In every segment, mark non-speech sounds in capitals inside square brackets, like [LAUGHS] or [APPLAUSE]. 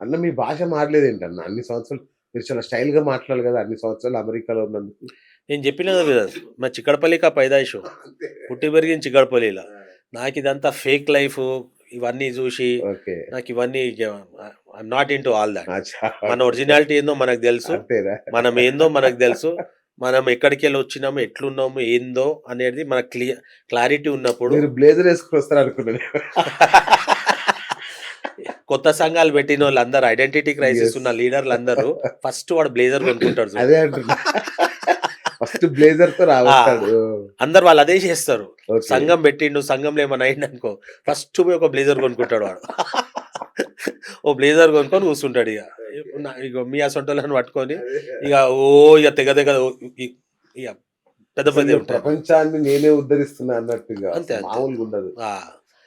అన్న మీ భాష మారలేదు ఏంటన్న అన్ని సంవత్సరాలు మీరు చాలా స్టైల్గా మాట్లాడాలి కదా అన్ని సంవత్సరాలు అమెరికాలో ఉన్నందుకు. నేను చెప్పిన కదా మా చిక్కడపల్లి కా పైదాయిషు. పుట్టి పెరిగిన చిక్కడపల్లిలో. నాకు ఇదంతా ఫేక్ లైఫ్ ఇవన్నీ చూసి నాకు ఇవన్నీ not into all that. మన ఒరిజినాలిటీ ఏందో మనకు తెలుసు. మనం ఏందో మనకు తెలుసు. మనం ఎక్కడికి వెళ్ళి వచ్చినాము ఎట్లున్నాము ఏందో అనేది మన క్లియర్ క్లారిటీ ఉన్నప్పుడు మీరు బ్లేజర్ వేసుకుని వస్తారు అనుకున్నాను [LAUGHS] కొత్త సంఘాలు పెట్టిన వాళ్ళందరూ ఐడెంటిటీ క్రైసిస్. ఉన్న లీడర్లు అందరూ ఫస్ట్ వాడు బ్లేజర్ కొనుక్కుంటాడు. అదే అంటున్నా. ఫస్ట్ బ్లేజర్తో రావస్తాడు అందరు వాళ్ళు అదే చేస్తారు. సంఘం పెట్టిండు సంఘంలో ఏమైనా అయింది అనుకో ఫస్ట్ పోయి ఒక బ్లేజర్ కొనుక్కుంటాడు వాడు. ఓ బ్లేజర్ కొనుక్కొని కూర్చుంటాడు ఇక. ఇక మీ అసొంటోళ్ళని పట్టుకొని ఇక ఓ ఇక తెగ తెగ ఇక పెద్ద పెద్ద ప్రపంచాన్ని నేనే ఉద్ధరిస్తున్నా అన్నట్టుగా అంతే. మామూలుగా ఉండదు. ఆ,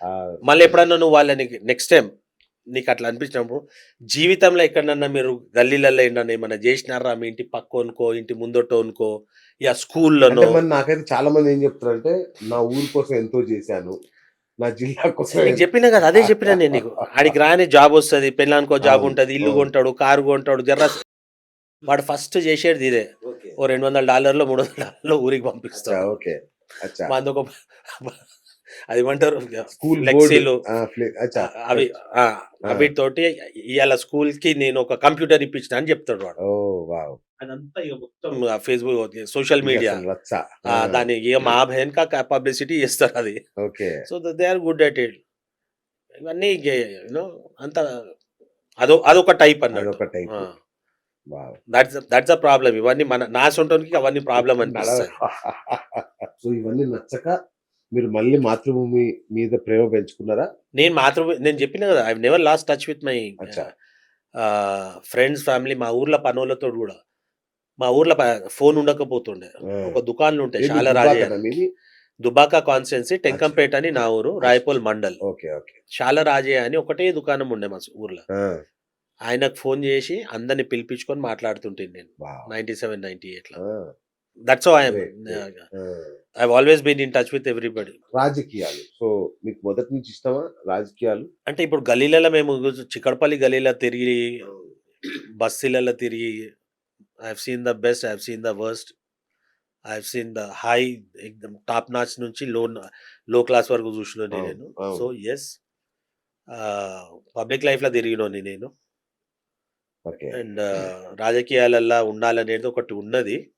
ఆ, మళ్ళీ ఎప్పుడన్నా నువ్వు వాళ్ళని నెక్స్ట్ టైం నీకు అట్లా అనిపించినప్పుడు జీవితంలో ఎక్కడన్నా మీరు గల్లీలలో ఏంటన్నా ఏమన్నా చేసినారా? మీ ఇంటి పక్కోనుకో ఇంటి ముందటోనుకో ఇక స్కూల్లోనో? మరి నాకైతే చాలా మంది ఏం చెప్తారంటే నా ఊరి కోసం ఎంతో చేశాను. నా జిల్లా కోసం చెప్పినా కదా అదే చెప్పినా నేను నీకు. ఆడికి రాని జాబ్ వస్తుంది పెళ్ళానికో జాబ్ ఉంటది ఇల్లు. కొంటాడు కారు కొంటాడు జర్ర వాడు ఫస్ట్ చేసేది ఇదే. ఓ రెండు వందల డాలర్లు మూడు వందల డాలర్లు ఊరికి పంపిస్తాడు. ఓకే. మంది ఒక అది ఏమంటారు స్కూల్ ఫ్లెక్సీలు అవి అవితోటి ఇవాళ స్కూల్కి నేను ఒక కంప్యూటర్ ఇప్పించిన అని చెప్తాడు వాడు. Oh wow. అదంతా ఇక మొత్తం ఫేస్బుక్ సోషల్ మీడియా. దాని ఇక మా బహన్ కా పబ్లిసిటీ చేస్తారు అది. Okay. So they are good at it. ఇవన్నీ అంత అదో అదొక టైప్ అదొక type. Wow. That's that's a problem ఇవన్నీ మన నా సొంటానికి అవన్నీ ప్రాబ్లం అనిపిస్తాయి. [LAUGHS] సో ఇవన్నీ నచ్చక మీరు మళ్ళీ మాతృభూమి మీద ప్రేమ పెంచుకున్నారా? నేను మాత్రం నేను చెప్పిన కదా I never lost touch with my. Friends family మా ఊర్లో పనులతో కూడా మా ఊర్లో ఫోన్ ఉండకపోతుండే. ఒక దుకాన్లు ఉంటాయి చాలా రాజే దుబ్బాకనా మీది? దుబాకా కాన్స్టెన్సీ టెంకంపేట అని నా ఊరు రాయపోల్ మండల్. Okay okay. చాలా రాజే అని ఒకటే దుకాణం ఉండే మా ఊర్లో. ఆయనకు ఫోన్ చేసి అందరిని పిలిపించుకొని మాట్లాడుతుంటాను నేను. నైన్టీ సెవెన్ నైన్టీ ఎయిట్లో ఆ, దట్స్. ఆ. I always been in touch with everybody రాజకీయాలు. సో మీకు మొదటి నుంచి ఇష్టమా రాజకీయాలు? అంటే ఇప్పుడు గలీలలో మేము చిక్కడపల్లి గలీలో తిరిగి బస్తీలలో తిరిగి I seen the best I seen the worst I seen the high ఎక్దమ్ top notch నుంచి లో లో క్లాస్ వరకు చూసినోని నేను. సో ఎస్ పబ్లిక్ లైఫ్లో తిరిగినోని నేను. అండ్ రాజకీయాలల్లో ఉండాలనేది ఒకటి ఉన్నది.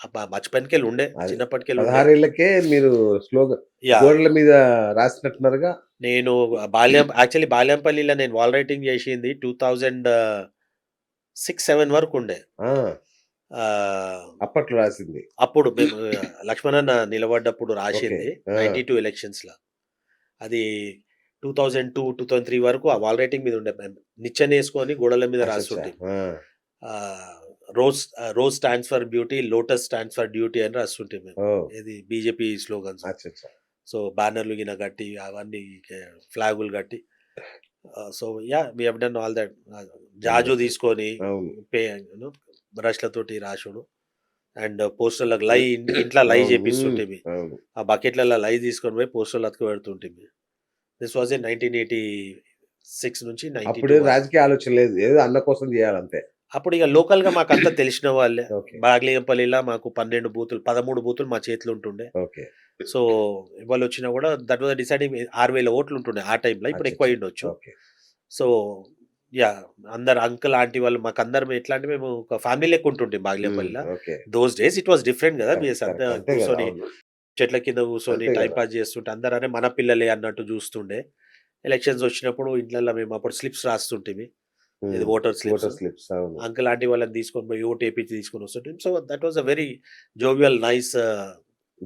అబ్బా, బచపన్కెళ్ళి ఉండే చిన్నప్పటికెళ్ళి ఉండే. పదహారేళ్ళకే మీరు స్లోగా గోడల మీద రాసినట్టున్నారుగా? నేను బాల్యం యాక్చువల్లీ బాల్యంపల్లిలో నేను వాల్ రైటింగ్ చేసింది టూ థౌజండ్ సిక్స్ సెవెన్ వరకు ఉండే. అప్పట్లో రాసింది. అప్పుడు మేము లక్ష్మణన్న నిలబడ్డప్పుడు రాసింది. నైన్టీ టూ ఎలక్షన్స్లో అది two thousand two two thousand three వరకు ఆ వాల్ రైటింగ్ మీద ఉండే. నిచ్చెన వేసుకొని గోడల మీద రాస్తుంటే ఆ, rose rose stands for beauty lotus stands for duty అని రాస్తుంటే మేము ఇది బీజేపీ స్లోగన్స్. సో బ్యానర్లు గిన కట్టి అవన్నీ ఫ్లాగులు కట్టి. So ya we have done all that జాజు తీసుకొని పే బ్రష్లతోటి రాసుడు. అండ్ పోస్టర్లకు లై ఇంట్లో లై అవును. ఆ బకెట్లలో లై తీసుకొని పోయి పోస్టర్లు అతుకు పెడుతుంటేమి. This was in nineteen eighty six నుంచి అప్పుడు రాజకీయ ఆలోచన లేదు. ఏదో అన్న కోసం చేయాలంతే. అప్పుడు ఇక లోకల్గా మాకు అంతా [COUGHS] తెలిసిన వాళ్ళే. ఓకే. బాగ్లియంపల్లిలో మాకు పన్నెండు బూతులు పదమూడు బూతులు మా చేతిలో ఉంటుండే. ఓకే. సో ఇవాళ వచ్చినా కూడా దట్ వాజ్ డిసైడింగ్ ఆరు వేల ఓట్లు ఉంటుండే ఆ టైంలో ఇప్పుడు ఎక్కువ ఓకే. సో యా అందరు అంకుల్ ఆంటీ వాళ్ళు మాకు అందరం ఎట్లా అంటే మేము ఒక ఫ్యామిలీ లెక్క ఉంటుండే బాగ్లియంపల్లిలో. Okay. Those days it was different కదా మీరు కూర్చొని. చెట్ల కింద కూర్చొని టైం. పాస్ చేస్తుంటే అందరూ అనే మన పిల్లలే అన్నట్టు చూస్తుండే. ఎలక్షన్స్ వచ్చినప్పుడు ఇంట్లో మేము అప్పుడు slips రాస్తుంటే voter slips slips uncle aunty వాళ్ళని తీసుకొని పోయి ఓటు వేపించి తీసుకొని వస్తుంటే so that was a very jovial nice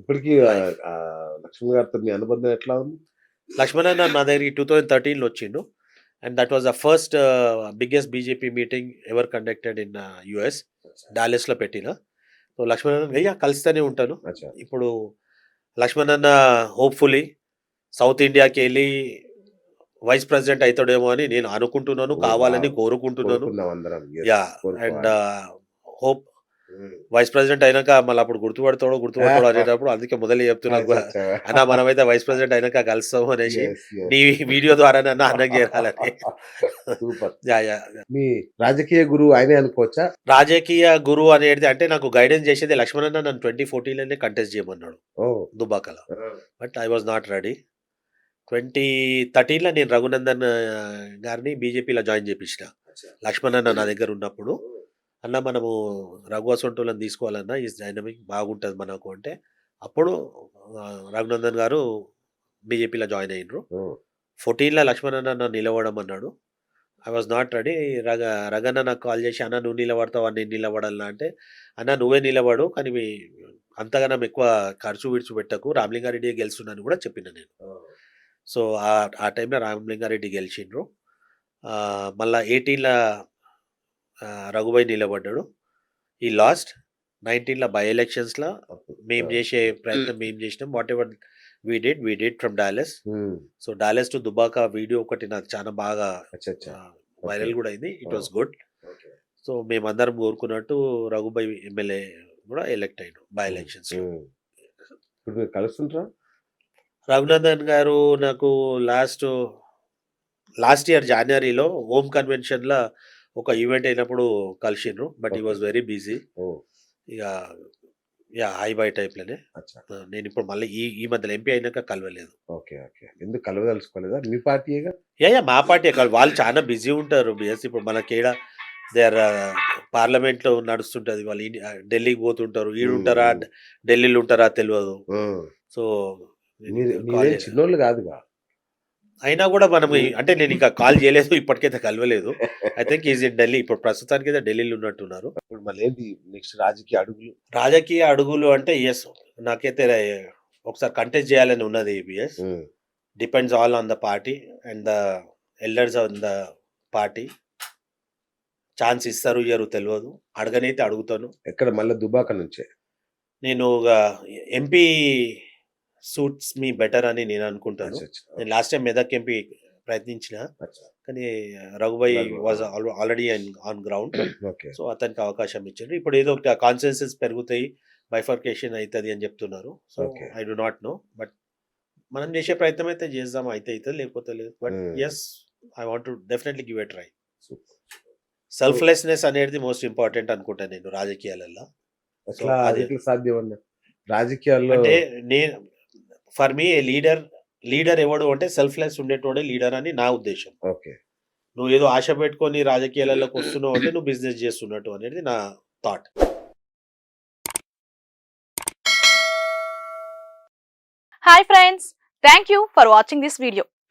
ఇప్పటికీ లక్ష్మణ్ గారితో మీ అనుబంధం ఎట్లా ఉంది? లక్ష్మణ్ అన్న నా దగ్గరికి టూ థౌజండ్ థర్టీన్లో వచ్చిండు. And that was the first biggest BJP meeting ever conducted in US డాలెస్లో పెట్టిన. సో లక్ష్మణ్ అన్న అయ్యా కలుస్తూనే ఉంటాను. ఇప్పుడు లక్ష్మణ్ అన్న హోప్ఫుల్లీ సౌత్ ఇండియాకి వెళ్ళి వైస్ ప్రెసిడెంట్ అవుతాడేమో అని నేను అనుకుంటున్నాను కావాలని. కోరుకుంటున్నాను. Yeah. And hope vice president అయినాక మళ్ళీ అప్పుడు గుర్తుపడతాడో గుర్తుపడతాడో అనేటప్పుడు అందుకే మొదలు చెప్తున్నా కూడా. అన్న మనమైతే వైస్ ప్రెసిడెంట్ అయినాక కలుస్తాము అనేసి నీ వీడియో ద్వారా నన్ను అన్నం చేయాలని సూపర్ యా, యా. మీ రాజకీయ గురువు ఆయనే అనుకోవచ్చా? రాజకీయ గురువు అనేది అంటే నాకు గైడెన్స్ చేసేది లక్ష్మణ్ నన్ను ట్వంటీ ఫోర్టీన్లోనే కంటెస్ట్ చేయమన్నాడు. దుబాకలో. But I was not ready twenty థర్టీన్లో నేను రఘునందన్ గారిని బీజేపీలో జాయిన్ చేపించిన. లక్ష్మణ్ అన్న నా దగ్గర ఉన్నప్పుడు. అన్న మనము రఘు అసొంటోళ్ళని తీసుకోవాలన్నా ఈ డైనమిక్ బాగుంటుంది మనకు అంటే అప్పుడు రఘునందన్ గారు బీజేపీలో జాయిన్ అయ్యిండ్రు ఓ, ఫోర్టీన్లో లక్ష్మణ్ అన్న నన్ను నిలవడం అన్నాడు. ఐ వాజ్ నాట్ రెడీ రగ రగన్న నాకు కాల్ చేసి అన్న నువ్వు నిలబడతావా? నేను నిలబడాలన్నా అంటే అన్న నువ్వే నిలబడు కానీ అంతగానం ఎక్కువ ఖర్చు విడిచి పెట్టకు. రామలింగారెడ్డి గెలుస్తున్నాను కూడా చెప్పిన నేను. సో ఆ ఆ టైంలో రామలింగారెడ్డి గెలిచిండ్రు. ఆ, మళ్ళా ఎయిటీన్లో రఘుబాయ్ నిలబడ్డాడు. ఈ లాస్ట్ నైన్టీన్లో బై ఎలక్షన్స్లో మేము చేసే ప్రయత్నం మేము. చేసినాం. Whatever we did we did from Dulles so Dulles to Dubbaka video ఒకటి నాకు చాలా బాగా అచ్చా అచ్చా వైరల్ కూడా అయింది. It was. గుడ్ సో మేమందరం కోరుకున్నట్టు రఘుబాయ్ ఎమ్మెల్యే కూడా ఎలక్ట్ అయ్యాడు బై ఎలక్షన్స్. ఇప్పుడు మీరు కలుస్తుంటారా? రఘునందన్ గారు నాకు లాస్ట్ లాస్ట్ ఇయర్ జనవరిలో హోమ్ కన్వెన్షన్లో ఒక ఈవెంట్ అయినప్పుడు కలిసిండ్రు but he was very busy ఇక యా హై బై టైప్లోనే నేను ఇప్పుడు మళ్ళీ ఈ ఈ మధ్యలో ఎంపీ అయినాక కలవలేదు. Okay okay. ఎందుకు కలవదలుచుకోలేదా? మీ పార్టీగా యా యా మా పార్టీ వాళ్ళు చాలా బిజీ ఉంటారు బిఎస్ ఇప్పుడు మనకేడ దే ఆర్ పార్లమెంట్లో నడుస్తుంటుంది. వాళ్ళు ఢిల్లీకి పోతుంటారు. ఈడు ఉంటారా ఢిల్లీలో ఉంటారా? తెలియదు. సో మీరు. చిన్నోళ్ళు కాదుగా. అయినా కూడా మనం అంటే నేను ఇంకా కాల్ చేయలేదు ఇప్పటికైతే కలవలేదు. I think is in Delhi ఇప్పుడు ప్రస్తుతానికి అయితే ఢిల్లీలో ఉన్నట్టున్నారు. ఇప్పుడు మళ్ళీ నెక్స్ట్ రాజకీయ అడుగులు? రాజకీయ అడుగులు అంటే ఎస్ నాకైతే ఒకసారి కంటెస్ట్ చేయాలని ఉన్నది బిఎస్ ఉమ్, depends all on the party and the elders on the party chance ఇస్తారు ఇయ్యరు తెలియదు అడగనైతే అడుగుతాను. ఎక్కడ? మళ్ళీ దుబాక నుంచే? నేను ఎంపీ సూట్స్ మీ బెటర్ అని నేను అనుకుంటాను. నేను లాస్ట్ టైం మెదక్ ఎంపీ ప్రయత్నించిన. కానీ Raghubhai Raghu. Was already on ground so అతనికి అవకాశం ఇచ్చారు ఇప్పుడు ఏదో ఒక కాన్సెన్సెస్ పెరుగుతాయి బైఫర్కేషన్ అవుతుంది అని చెప్తున్నారు so. I do not know but మనం చేసే ప్రయత్నం అయితే చేద్దాం అయితే అవుతుంది లేకపోతే లేదు but. Yes I want to definitely give a try. Selflessness అనేది మోస్ట్ ఇంపార్టెంట్ అనుకుంటాను నేను రాజకీయాలలో సాధ్యం రాజకీయాల్లో అంటే నేను ఫర్ మీ లీడర్ లీడర్ ఎవడు అంటే సెల్ఫ్లెస్ ఉండేటోడే లీడర్ అని నా ఉద్దేశం. ఓకే. నువ్వు ఏదో ఆశ పెట్టుకొని రాజకీయాలలోకి వస్తున్నావు అంటే నువ్వు బిజినెస్ చేస్తున్నట్టు అనేది నా thought. Hi friends thank you for watching this video